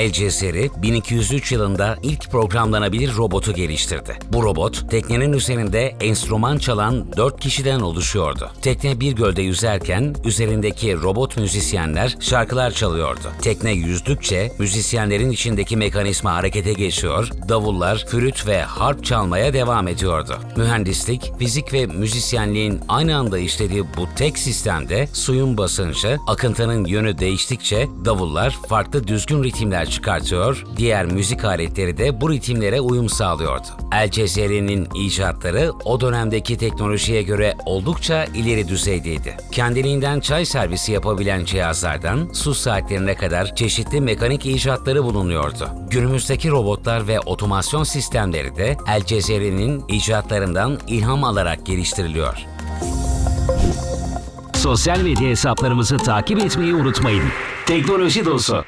El Cezeri 1203 yılında ilk programlanabilir robotu geliştirdi. Bu robot teknenin üzerinde enstrüman çalan 4 kişiden oluşuyordu. Tekne bir gölde yüzerken üzerindeki robot müzisyenler şarkılar çalıyordu. Tekne yüzdükçe müzisyenlerin içindeki mekanizma harekete geçiyor, davullar, flüt ve harp çalmaya devam ediyordu. Mühendislik, fizik ve müzisyenliğin aynı anda işlediği bu tek sistemde suyun basıncı, akıntının yönü değiştikçe davullar farklı düzgün ritimler çıkartıyor, diğer müzik aletleri de bu ritimlere uyum sağlıyordu. El Cezeri'nin icatları o dönemdeki teknolojiye göre oldukça ileri düzeydeydi. Kendiliğinden çay servisi yapabilen cihazlardan su saatlerine kadar çeşitli mekanik icatları bulunuyordu. Günümüzdeki robotlar ve otomasyon sistemleri de El Cezeri'nin icatlarından ilham alarak geliştiriliyor. Sosyal medya hesaplarımızı takip etmeyi unutmayın. Teknoloji Dostu